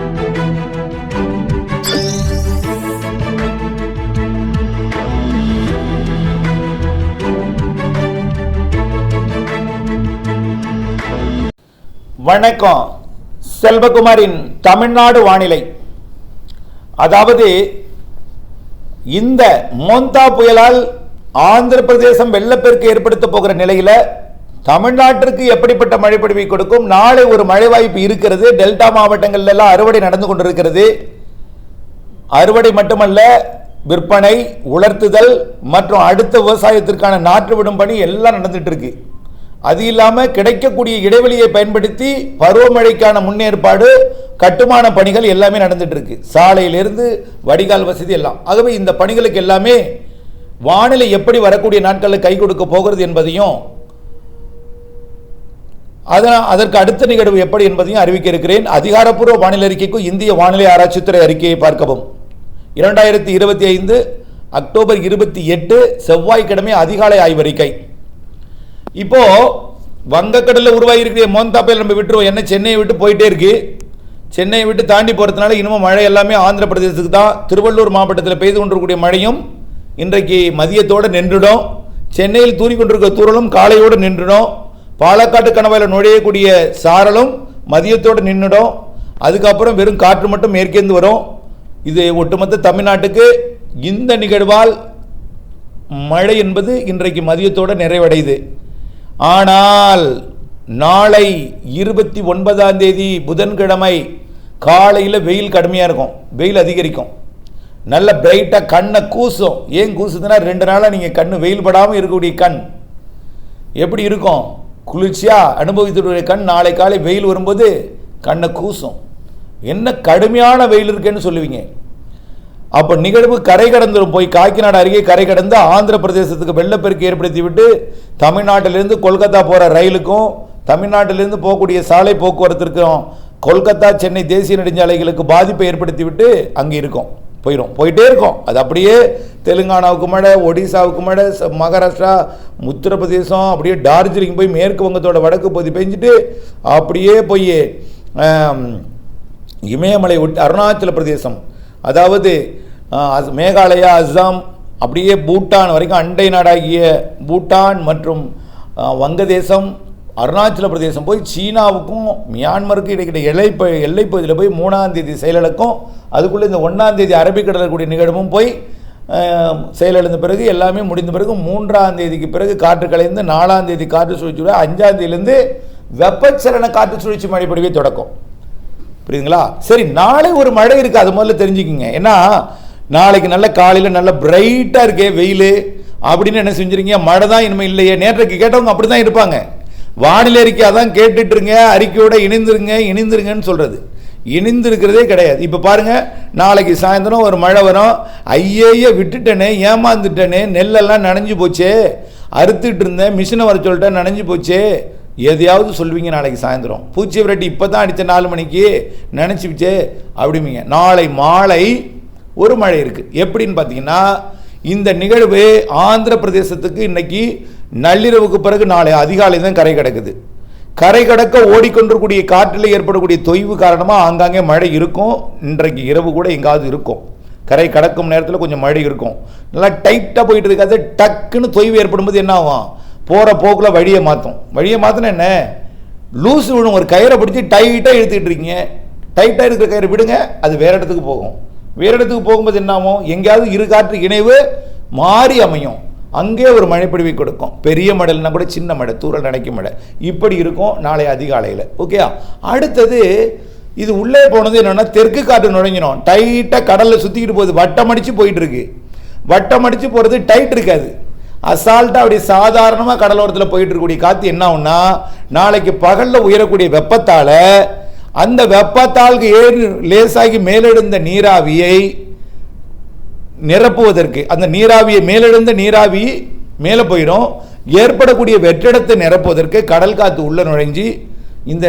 வணக்கம். செல்வகுமாரின் தமிழ்நாடு வானிலை. அதாவது இந்த மோந்தா புயலால் ஆந்திர பிரதேசம் வெள்ளப்பெருக்கு ஏற்படுத்த போகிற நிலையில தமிழ்நாட்டிற்கு எப்படிப்பட்ட மழை பொழிவை கொடுக்கும்? நாளை ஒரு மழை வாய்ப்பு இருக்கிறது. டெல்டா மாவட்டங்களிலெல்லாம் அறுவடை நடந்து கொண்டிருக்கிறது. அறுவடை மட்டுமல்ல விற்பனை உலர்த்துதல் மற்றும் அடுத்த விவசாயத்திற்கான நாற்று விடும் பணி எல்லாம் நடந்துட்டு இருக்கு அது இல்லாமல் கிடைக்கக்கூடிய இடைவெளியை பயன்படுத்தி பருவமழைக்கான முன்னேற்பாடு கட்டுமான பணிகள் எல்லாமே நடந்துட்டு இருக்கு சாலையிலிருந்து வடிகால் வசதி எல்லாம். ஆகவே இந்த பணிகளுக்கு எல்லாமே வானிலை எப்படி வரக்கூடிய நாட்களில் கை கொடுக்க போகிறது என்பதையும் அதனால் அதற்கு அடுத்த நிகழ்வு எப்படி என்பதையும் அறிவிக்க இருக்கிறேன். அதிகாரப்பூர்வ வானிலை அறிக்கைக்கும் இந்திய வானிலை ஆராய்ச்சித்துறை அறிக்கையை பார்க்கவும். இரண்டாயிரத்தி இருபத்தி ஐந்து அக்டோபர் இருபத்தி எட்டு செவ்வாய்க்கிழமை அதிகாலை ஆய்வறிக்கை. இப்போ வங்கக்கடலில் உருவாகியிருக்கிற மோந்தா புயல் நம்ம விட்டுருவோம். என்ன சென்னையை விட்டு போயிட்டே இருக்கு. சென்னையை விட்டு தாண்டி போகிறதுனால இன்னமும் மழை எல்லாமே ஆந்திர பிரதேசத்துக்கு தான். திருவள்ளூர் மாவட்டத்தில் பெய்து கொண்டிருக்கக்கூடிய மழையும் இன்றைக்கு மதியத்தோடு நின்றுடும். சென்னையில் தூறி கொண்டிருக்க தூரலும் காலையோடு நின்றுடும். பாலக்காட்டு கணவாயில் நுழையக்கூடிய சாரலும் மதியத்தோடு நின்றுடும் அதுக்கப்புறம் வெறும் காற்று மட்டும் மேற்கேந்து வரும். இது ஒட்டுமொத்த தமிழ்நாட்டுக்கு இந்த நிகழ்வால் மழை என்பது இன்றைக்கு மதியத்தோடு நிறைவடையுது. ஆனால் நாளை இருபத்தி ஒன்பதாம் தேதி புதன்கிழமை காலையில் வெயில் கடுமையாக இருக்கும். வெயில் அதிகரிக்கும். நல்ல பிரைட்டாக கண்ணை கூசும். ஏன் கூசுதுன்னா ரெண்டு நாளாக நீங்கள் கண் வெயில் படாமல் இருக்கக்கூடிய கண். எப்படி இருக்கும்? குளிர்ச்சியாக அனுபவித்துடைய கண் நாளை காலை வெயில் வரும்போது கண்ணை கூசும். என்ன கடுமையான வெயில் இருக்குன்னு சொல்லுவீங்க. அப்போ நிகழ்வு கரை கடந்துடும் போய் காக்கிநாடு அருகே கரை கடந்து ஆந்திர பிரதேசத்துக்கு வெள்ளப்பெருக்கு ஏற்படுத்தி விட்டு தமிழ்நாட்டிலிருந்து கொல்கத்தா போகிற ரயிலுக்கும் தமிழ்நாட்டிலிருந்து போகக்கூடிய சாலை போக்குவரத்திற்கும் கொல்கத்தா சென்னை தேசிய நெடுஞ்சாலைகளுக்கு பாதிப்பை ஏற்படுத்தி விட்டு அங்கே இருக்கும். போயிடும் போயிட்டே இருக்கும். அது அப்படியே தெலுங்கானாவுக்கு மழை ஒடிசாவுக்கு மழை மகாராஷ்டிரா உத்தரப்பிரதேசம் அப்படியே டார்ஜிலிங் போய் மேற்கு வங்கத்தோட வடக்கு பகுதி பெஞ்சிட்டு அப்படியே போய் இமயமலை விட்டு அருணாச்சல பிரதேசம். அதாவது அஸ்- மேகாலயா அஸ்ஸாம் அப்படியே பூட்டான் வரைக்கும் அண்டை நாடாகிய பூட்டான் மற்றும் வங்கதேசம் அருணாச்சல பிரதேசம் போய் சீனாவுக்கும் மியான்மருக்கும் இடைக்கிட்ட எல்லை எல்லை பகுதியில் போய் மூணாம் தேதி செயலிழக்கும் அதுக்குள்ளே இந்த ஒன்றாம் தேதி அரபிக்கடலில் கூடிய நிகழ்வும் போய் செயலிழந்த பிறகு எல்லாமே முடிந்த பிறகு மூன்றாம் தேதிக்கு பிறகு காற்று கலைந்து நாலாம் தேதி காற்று சுழற்சி அஞ்சாம் தேதியிலேருந்து வெப்பச்சலன காற்று சுழற்சி மழைப்படிவே தொடக்கம். புரியுதுங்களா? சரி நாளை ஒரு மழை இருக்குது அது முதல்ல தெரிஞ்சுக்கிங்க. ஏன்னா நாளைக்கு நல்ல காலையில் நல்ல பிரைட்டாக இருக்கே வெயில். அப்படின்னு என்ன செஞ்சுருங்க மழை தான் இனிமேல் இல்லையே. நேற்றைக்கு கேட்டவங்க அப்படி தான் இருப்பாங்க. வானிலை அறிக்கை அதான் கேட்டுட்ருங்க அறிக்கையோட இணைந்துருங்க இணைந்துருங்கன்னு சொல்கிறது இணைந்திருக்கிறதே கிடையாது. இப்போ பாருங்க நாளைக்கு சாயந்தரம் ஒரு மழை வரும். ஐயைய விட்டுட்டனே ஏமாந்துட்டனே நெல்லெல்லாம் நனைஞ்சு போச்சே. அறுத்துட்டு இருந்தேன் மிஷினை வர சொல்லிட்டேன் நனைஞ்சு போச்சே. எதையாவது சொல்வீங்க நாளைக்கு சாயந்தரம். பூச்சி விரட்டி இப்போ தான் அடித்த நாலு மணிக்கு நினச்சிவிச்சே அப்படிம்பீங்க. நாளை மாலை ஒரு மழை இருக்குது எப்படின்னு பார்த்தீங்கன்னா இந்த நிகழ்வு ஆந்திர பிரதேசத்துக்கு இன்றைக்கி நள்ளிரவுக்கு பிறகு நாளை அதிகாலை தான் கரை கிடக்குது. கரை கடக்க ஓடிக்கொண்டிருக்கூடிய காற்றில் ஏற்படக்கூடிய தொய்வு காரணமாக ஆங்காங்கே மழை இருக்கும். இன்றைக்கு இரவு கூட எங்காவது இருக்கும். கரை கடக்கும் நேரத்தில் கொஞ்சம் மழை இருக்கும். நல்லா டைட்டாக போயிட்டு இருக்காது. டக்குன்னு தொய்வு ஏற்படும்போது என்ன ஆகும்? போகிற போக்கில் வழியை மாற்றும் வழியை மாற்றினா என்ன? லூஸ் விழும். ஒரு கயிறை பிடிச்சி டைட்டாக இழுத்துக்கிட்டு இருக்கீங்க. டைட்டாக இருக்கிற கயிறை விடுங்க. அது வேற இடத்துக்கு போகும். வேற இடத்துக்கு போகும்போது என்ன ஆகும்? எங்கேயாவது இரு காற்று இணைவு மாறி அமையும். அங்கே ஒரு மழைப்பொழிவை கொடுக்கும். பெரிய மடல்னா கூட சின்ன மடை தூரல் நினைக்கும் மடை இப்படி இருக்கும் நாளை அதிகாலையில். ஓகேயா? அடுத்தது இது உள்ளே போனது என்னென்னா தெற்கு காற்று நுழைஞ்சிடும் டைட்டாக கடலில் சுற்றிக்கிட்டு போகுது. வட்டம் அடித்து போயிட்டு இருக்கு வட்டம் அடித்து போகிறது டைட் இருக்காது. அசால்ட்டாக அப்படி சாதாரணமாக கடலோரத்தில் போயிட்டு இருக்கக்கூடிய காற்று என்ன ஆகும்னா நாளைக்கு பகலில் உயரக்கூடிய வெப்பத்தால் அந்த வெப்பத்தாலுக்கு ஏறி லேசாகி மேலெழுந்த நீராவியை நிரப்புவதற்கு அந்த நீராவியை மேலெழுந்த நீராவி மேலே போயிடும். ஏற்படக்கூடிய வெற்றிடத்தை நிரப்புவதற்கு கடல் காற்று உள்ளே நுழைஞ்சி இந்த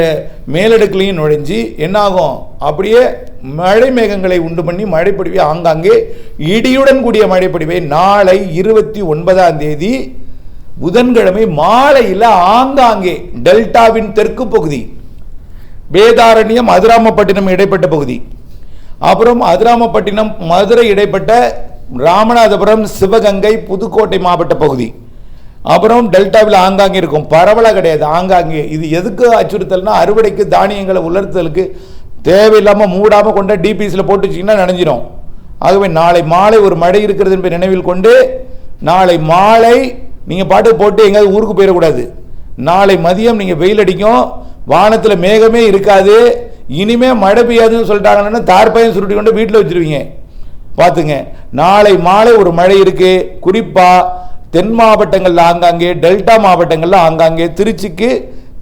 மேலடுக்குலையும் நுழைஞ்சு என்னாகும்? அப்படியே மழை மேகங்களை உண்டு பண்ணி மழைப்பொடிவை ஆங்காங்கே இடியுடன் கூடிய மழைப்பொடிவை நாளை இருபத்தி ஒன்பதாம் தேதி புதன்கிழமை மாலையில் ஆங்காங்கே டெல்டாவின் தெற்கு பகுதி வேதாரண்யம் அதிராமப்பட்டினம் இடைப்பட்ட பகுதி. அப்புறம் அதிராமப்பட்டினம் மதுரை இடைப்பட்ட ராமநாதபுரம் சிவகங்கை புதுக்கோட்டை மாவட்ட பகுதி. அப்புறம் டெல்டாவில் ஆங்காங்கே இருக்கும். பரவலாக கிடையாது ஆங்காங்கே. இது எதுக்கு அச்சுறுத்தல்னா அறுவடைக்கு தானியங்களை உலர்த்தலுக்கு தேவையில்லாமல் மூடாமல் கொண்ட டிபிஎஸில் போட்டு வச்சிங்கன்னா நனைஞ்சிரும். ஆகவே நாளை மாலை ஒரு மழை இருக்கிறது என்பதை நினைவில் கொண்டு நாளை மாலை நீங்கள் பாட்டு போட்டு எங்கேயாவது ஊருக்கு போயிடக்கூடாது. நாளை மதியம் நீங்கள் வெயில் அடிக்கும் வானத்தில் மேகமே இருக்காது. இனிமே மழை பெய்யாதுன்னு சொல்லிட்டாங்கன்னா தார்பாயம் சுருட்டி கொண்டு வீட்டில் வச்சுருவீங்க. பார்த்துங்க. நாளை மாலை ஒரு மழை இருக்குது குறிப்பாக தென் மாவட்டங்களில் ஆங்காங்கே டெல்டா மாவட்டங்களில் ஆங்காங்கே திருச்சிக்கு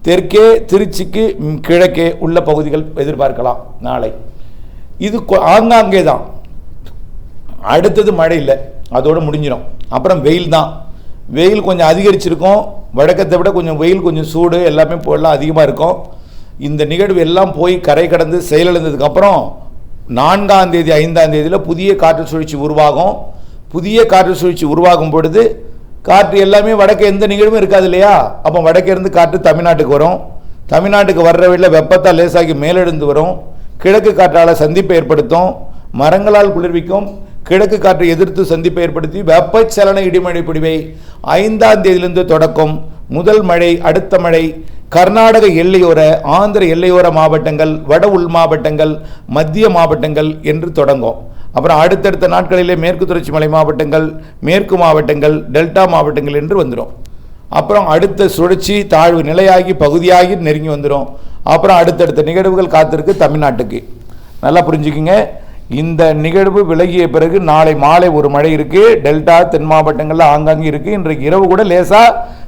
தெற்கே திருச்சிக்கு கிழக்கே உள்ள பகுதிகள் எதிர்பார்க்கலாம் நாளை. இது கொ- ஆங்காங்கே தான். அடுத்தது மழை இல்லை. அதோடு முடிஞ்சிடும் அப்புறம் வெயில் தான். வெயில் கொஞ்சம் அதிகரிச்சிருக்கும். வழக்கத்தை விட கொஞ்சம் வெயில் கொஞ்சம் சூடு எல்லாமே போடலாம் எல்லாம் அதிகமாக இருக்கும். இந்த நிகழ்வு எல்லாம் போய் கரை கடந்து செயலிழந்ததுக்கப்புறம் நான்காம் தேதி ஐந்தாம் தேதியில் புதிய காற்று சுழற்சி உருவாகும். புதிய காற்று சுழற்சி உருவாகும் பொழுது காற்று எல்லாமே வடக்கு எந்த நிகழ்வும் இருக்காது இல்லையா? அப்போ வடக்கே இருந்து காற்று தமிழ்நாட்டுக்கு வரும். தமிழ்நாட்டுக்கு வர்ற வழியில் வெப்பத்தால் லேசாகி மேலெழுந்து வரும். கிழக்கு காற்றால் சந்திப்பை ஏற்படுத்தும். மரங்களால் குளிர்விக்கும். கிழக்கு காற்றை எதிர்த்து சந்திப்பை ஏற்படுத்தி வெப்பச்சலன இடிமழை பிடிவை ஐந்தாம் தேதியிலிருந்து தொடக்கம். முதல் மழை அடுத்த மழை கர்நாடக எல்லையோர ஆந்திர எல்லையோர மாவட்டங்கள் வட உள் மாவட்டங்கள் மத்திய மாவட்டங்கள் என்று தொடங்கும். அப்புறம் அடுத்தடுத்த நாட்களிலே மேற்கு தொடர்ச்சி மலை மாவட்டங்கள் மேற்கு மாவட்டங்கள் டெல்டா மாவட்டங்கள் என்று வந்துடும் அப்புறம் அடுத்த சுழற்சி தாழ்வு நிலையாகி பகுதியாகி நெருங்கி வந்துடும் அப்புறம் அடுத்தடுத்த நிகழ்வுகள் காத்திருக்கு தமிழ்நாட்டுக்கு. நல்லா புரிஞ்சுக்குங்க. இந்த நிகழ்வு விலகிய பிறகு நாளை மாலை ஒரு மழை இருக்கு டெல்டா தென் மாவட்டங்கள்ல ஆங்காங்கே இருக்கு. இன்றைக்கு இரவு கூட லேசா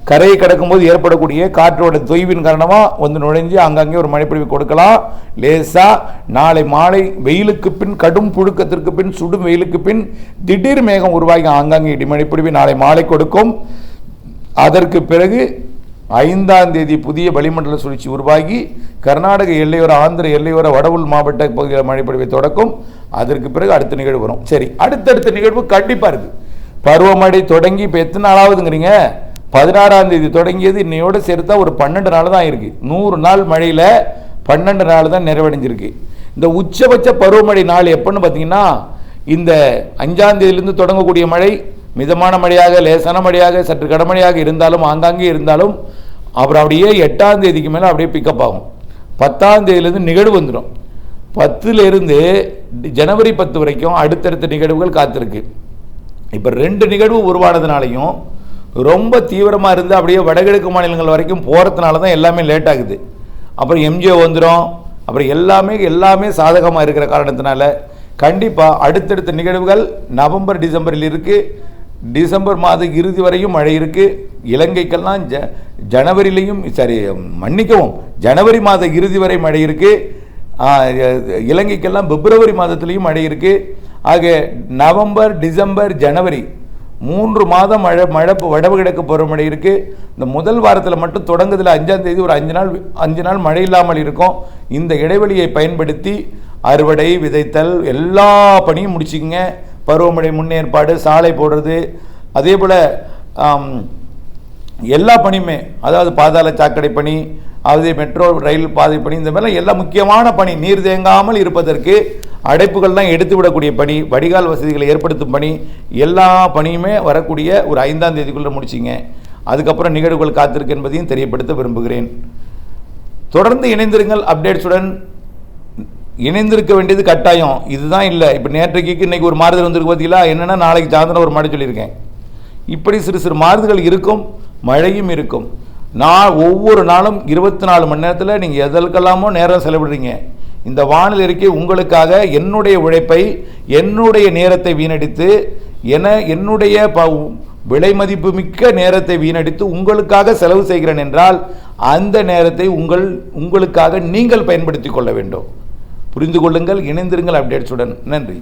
கரையை கடக்கும்போது ஏற்படக்கூடிய காற்றோட தொய்வின் காரணமாக வந்து நுழைஞ்சு ஆங்காங்கே ஒரு மழைப்பொழிவு கொடுக்கலாம். லேசாக நாளை மாலை வெயிலுக்கு பின் கடும் புழுக்கத்திற்கு பின் சுடும் வெயிலுக்கு பின் திடீர் மேகம் உருவாகி ஆங்காங்கே இடிமழைப்பொழிவு நாளை மாலை கொடுக்கும். அதற்கு பிறகு ஐந்தாம் தேதி புதிய வளிமண்டல சுழற்சி உருவாகி கர்நாடக எல்லையோர ஆந்திர எல்லையோர வடவுள் மாவட்ட பகுதியில் மழைப்பொழிவை தொடக்கும். அதற்கு பிறகு அடுத்த நிகழ்வு வரும். சரி அடுத்தடுத்த நிகழ்வு கண்டிப்பாக இருக்குது பருவமழை தொடங்கி இப்போ எத்தனை நாளாவதுங்கிறீங்க பதினாறாம் தேதி தொடங்கியது இன்னையோடு சேர்த்தா ஒரு பன்னெண்டு நாள் தான் இருக்குது நூறு நாள் மழையில் பன்னெண்டு நாள் தான் நிறைவடைஞ்சிருக்கு. இந்த உச்சபட்ச பருவமழை நாள் எப்போன்னு பார்த்தீங்கன்னா இந்த அஞ்சாம் தேதியிலிருந்து தொடங்கக்கூடிய மழை மிதமான மழையாக லேசான மழையாக சற்று கடமழையாக இருந்தாலும் ஆங்காங்கே இருந்தாலும் அப்புறம் அப்படியே எட்டாம் தேதிக்கு மேலே அப்படியே பிக்கப் ஆகும். பத்தாம் தேதியிலேருந்து நிகழ்வு வந்துடும். பத்துலேருந்து ஜனவரி பத்து வரைக்கும் அடுத்தடுத்த நிகழ்வுகள் காத்திருக்கு. இப்போ ரெண்டு நிகழ்வு உருவானதுனாலையும் ரொம்ப தீவிரமாக இருந்து அப்படியே வடகிழக்கு மாநிலங்கள் வரைக்கும் போகிறதுனால தான் எல்லாமே லேட் ஆகுது. அப்புறம் எம்ஜிஓ வந்துடும் அப்புறம் எல்லாமே எல்லாமே சாதகமாக இருக்கிற காரணத்தினால கண்டிப்பாக அடுத்தடுத்த நிகழ்வுகள் நவம்பர் டிசம்பரில் இருக்குது டிசம்பர் மாத இறுதி வரையும் மழை இருக்குது இலங்கைக்கெல்லாம் ஜ ஜனவரிலையும் சரி மன்னிக்கவும் ஜனவரி மாத இறுதி வரை மழை இருக்குது இலங்கைக்கெல்லாம் பிப்ரவரி மாதத்துலேயும் மழை இருக்குது ஆக நவம்பர் டிசம்பர் ஜனவரி மூன்று மாதம் மழை மழை வடகிழக்கு பருவமழை இருக்குது இந்த முதல் வாரத்தில் மட்டும் தொடங்குதில் அஞ்சாம் தேதி ஒரு அஞ்சு நாள் அஞ்சு நாள் மழை இல்லாமல் இருக்கும். இந்த இடைவெளியை பயன்படுத்தி அறுவடை விதைத்தல் எல்லா பணியும் முடிச்சுக்கங்க. பருவமழை முன்னேற்பாடு சாலை போடுறது. அதே போல் எல்லா பணியுமே அதாவது பாதாள சாக்கடை பணி அதாவது மெட்ரோ ரயில் பாதை பணி இந்த மாதிரிலாம் எல்லா முக்கியமான பணி நீர் தேங்காமல் இருப்பதற்கு அடைப்புகள்லாம் எடுத்து விடக்கூடிய பணி வடிகால் வசதிகளை ஏற்படுத்தும் பணி எல்லா பணியுமே வரக்கூடிய ஒரு ஐந்தாம் தேதிக்குள்ளே முடிச்சிங்க. அதுக்கப்புறம் நிகழ்வுகள் காத்திருக்கு என்பதையும் தெரியப்படுத்த விரும்புகிறேன். தொடர்ந்து இணைந்திருங்கள் அப்டேட்ஸுடன். இணைந்திருக்க வேண்டியது கட்டாயம். இதுதான் இல்லை. இப்போ நேற்றைக்கு இன்றைக்கி ஒரு மாறுதல் வந்திருக்கு பார்த்தீங்களா என்னென்னா நாளைக்கு சாயந்தரம் ஒரு மழை சொல்லியிருக்கேன். இப்படி சிறு சிறு மாறுதல்கள் இருக்கும். மழையும் இருக்கும். நான் ஒவ்வொரு நாளும் இருபத்தி நாலு மணி நேரத்தில் நீங்கள் எதற்கெல்லாமோ நேரம் செலவிடுறீங்க. இந்த வானிலை அறிக்கை உங்களுக்காக என்னுடைய உழைப்பை என்னுடைய நேரத்தை வீணடித்து என என்னுடைய ப விலை மதிப்பு மிக்க நேரத்தை வீணடித்து உங்களுக்காக செலவு செய்கிறேன் என்றால் அந்த நேரத்தை உங்கள் உங்களுக்காக நீங்கள் பயன்படுத்திக் கொள்ள வேண்டும். புரிந்து கொள்ளுங்கள் இணைந்திருங்கள் அப்டேட்ஸுடன். நன்றி.